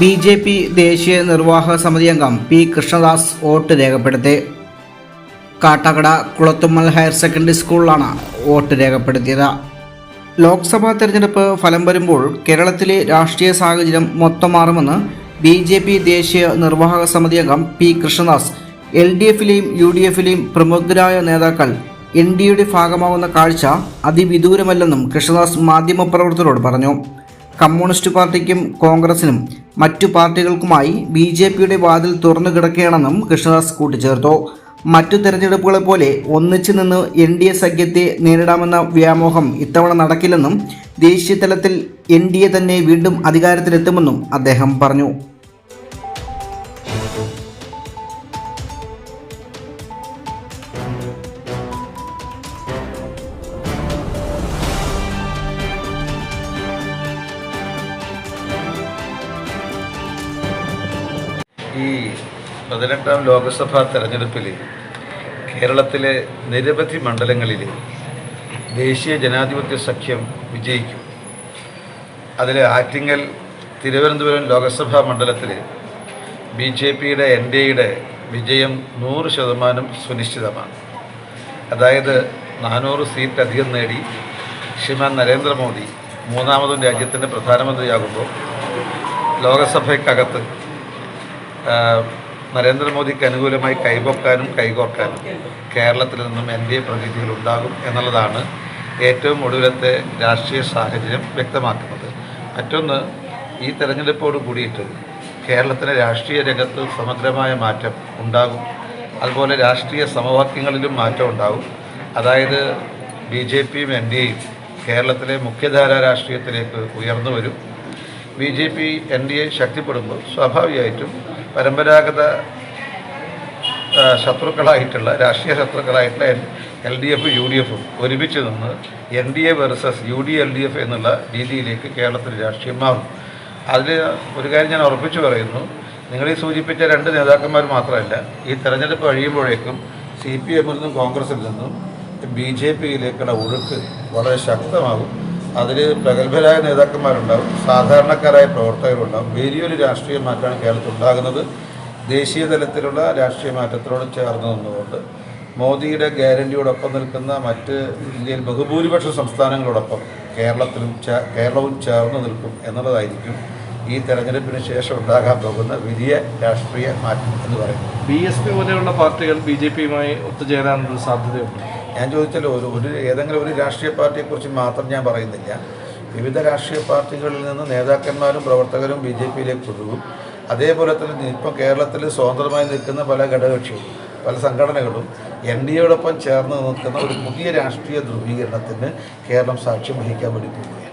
B J P ദേശീയ നിർവാഹക സമിതി അംഗം പി കൃഷ്ണദാസ് വോട്ട് രേഖപ്പെടുത്തി. കാട്ടാക്കട കുളത്തുമ്മൽ ഹയർ സെക്കൻഡറി സ്കൂളിലാണ് വോട്ട് രേഖപ്പെടുത്തിയത്. ലോക്സഭാ തെരഞ്ഞെടുപ്പ് ഫലം വരുമ്പോൾ കേരളത്തിലെ രാഷ്ട്രീയ സാഹചര്യം മൊത്തം മാറുമെന്ന് ബി ജെ പി ദേശീയ നിർവാഹക സമിതി അംഗം പി കൃഷ്ണദാസ് എൽ ഡി എഫിലെയും യു ഡി എഫിലെയും പ്രമുഖരായ നേതാക്കൾ എൻ ഡി എയുടെ ഭാഗമാകുന്ന കാഴ്ച അതിവിദൂരമല്ലെന്നും കൃഷ്ണദാസ് മാധ്യമപ്രവർത്തകരോട് പറഞ്ഞു. കമ്മ്യൂണിസ്റ്റ് പാർട്ടിക്കും കോൺഗ്രസിനും മറ്റു പാർട്ടികൾക്കുമായി ബി ജെ പിയുടെ വാതിൽ തുറന്നു കിടക്കുകയാണെന്നും കൃഷ്ണദാസ് കൂട്ടിച്ചേർത്തു. മറ്റു തെരഞ്ഞെടുപ്പുകളെ പോലെ ഒന്നിച്ചു നിന്ന് എൻ ഡി എ സഖ്യത്തെ നേരിടാമെന്ന വ്യാമോഹം ഇത്തവണ നടക്കില്ലെന്നും ദേശീയ തലത്തിൽ എൻ ഡി എ തന്നെ വീണ്ടും അധികാരത്തിലെത്തുമെന്നും അദ്ദേഹം പറഞ്ഞു. ഈ പതിനെട്ടാം ലോക്സഭാ തെരഞ്ഞെടുപ്പിൽ കേരളത്തിലെ നിരവധി മണ്ഡലങ്ങളിൽ ദേശീയ ജനാധിപത്യ സഖ്യം വിജയിക്കും. അതിൽ ആറ്റിങ്ങൽ തിരുവനന്തപുരം ലോക്സഭാ മണ്ഡലത്തിൽ ബി ജെ പിയുടെ എൻ ഡി എയുടെ വിജയം നൂറ് ശതമാനം സുനിശ്ചിതമാണ്. അതായത് നാനൂറ് സീറ്റ് അധികം നേടി ശ്രീമാൻ നരേന്ദ്രമോദി മൂന്നാമതും രാജ്യത്തിന്റെ പ്രധാനമന്ത്രിയാകുമ്പോൾ ലോകസഭയ്ക്കകത്ത് നരേന്ദ്രമോദിക്ക് അനുകൂലമായി കൈപൊക്കാനും കൈകോർക്കാനും കേരളത്തിൽ നിന്നും എൻ ഡി എ പ്രതിനിധികൾ ഉണ്ടാകും എന്നുള്ളതാണ് ഏറ്റവും ഒടുവിലത്തെ രാഷ്ട്രീയ സാഹചര്യം വ്യക്തമാക്കുന്നത്. മറ്റൊന്ന് ഈ തെരഞ്ഞെടുപ്പോട് കൂടിയിട്ട് കേരളത്തിലെ രാഷ്ട്രീയ രംഗത്ത് സമഗ്രമായ മാറ്റം ഉണ്ടാകും. അതുപോലെ രാഷ്ട്രീയ സമവാക്യങ്ങളിലും മാറ്റം ഉണ്ടാകും. അതായത് ബി ജെ പിയും എൻ ഡി എയും കേരളത്തിലെ മുഖ്യധാരാ രാഷ്ട്രീയത്തിലേക്ക് ഉയർന്നു വരും. B J P N D A ശക്തിപ്പെടുമ്പോൾ സ്വാഭാവികമായിട്ടും പരമ്പരാഗത ശത്രുക്കളായിട്ടുള്ള രാഷ്ട്രീയ ശത്രുക്കളായിട്ടുള്ള L D F U D എഫും ഒരുമിച്ച് നിന്ന് N D A versus U D L D F എന്നുള്ള രീതിയിലേക്ക് കേരളത്തിൽ രാഷ്ട്രീയം മാറും. അതിൽ ഒരു കാര്യം ഞാൻ ഉറപ്പിച്ചു പറയുന്നു. നിങ്ങൾ ഈ സൂചിപ്പിച്ച രണ്ട് നേതാക്കന്മാർ മാത്രമല്ല ഈ തെരഞ്ഞെടുപ്പ് കഴിയുമ്പോഴേക്കും സി പി എമ്മിൽ നിന്നും കോൺഗ്രസിൽ നിന്നും ബി ജെ പിയിലേക്കുള്ള ഒഴുക്ക് വളരെ ശക്തമാകും. അതിൽ പ്രഗത്ഭരായ നേതാക്കന്മാരുണ്ടാവും സാധാരണക്കാരായ പ്രവർത്തകരുണ്ടാവും. വലിയൊരു രാഷ്ട്രീയ മാറ്റമാണ് കേരളത്തിൽ ഉണ്ടാകുന്നത്. ദേശീയ തലത്തിലുള്ള രാഷ്ട്രീയ മാറ്റത്തിനോട് ചേർന്ന് നിന്നുകൊണ്ട് മോദിയുടെ ഗ്യാരണ്ടിയോടൊപ്പം നിൽക്കുന്ന മറ്റ് ഇന്ത്യയിൽ ബഹുഭൂരിപക്ഷ സംസ്ഥാനങ്ങളോടൊപ്പം കേരളത്തിലും കേരളവും ചേർന്ന് നിൽക്കും എന്നുള്ളതായിരിക്കും ഈ തെരഞ്ഞെടുപ്പിന് ശേഷം ഉണ്ടാകാൻ പോകുന്ന വലിയ രാഷ്ട്രീയ മാറ്റം എന്ന് പറയുന്നത്. ബി എസ് പി പോലെയുള്ള പാർട്ടികൾ ബി ജെ പിയുമായി ഒത്തുചേരാനുള്ള സാധ്യതയുണ്ട്. ഞാൻ ചോദിച്ചല്ലോ ഒരു ഒരു ഏതെങ്കിലും ഒരു രാഷ്ട്രീയ പാർട്ടിയെക്കുറിച്ച് മാത്രം ഞാൻ പറയുന്നില്ല. വിവിധ രാഷ്ട്രീയ പാർട്ടികളിൽ നിന്ന് നേതാക്കന്മാരും പ്രവർത്തകരും ബി ജെ പിയിലേക്ക് ഒഴുകും അതേപോലെ തന്നെ ഇപ്പം കേരളത്തിൽ സ്വതന്ത്രമായി നിൽക്കുന്ന പല ഘടകകക്ഷികളും പല സംഘടനകളും എൻ ഡി എയോടൊപ്പം ചേർന്ന് നിൽക്കുന്ന ഒരു പുതിയ രാഷ്ട്രീയ ധ്രുവീകരണത്തിന് കേരളം സാക്ഷ്യം വഹിക്കാൻ വേണ്ടി പോവുകയാണ്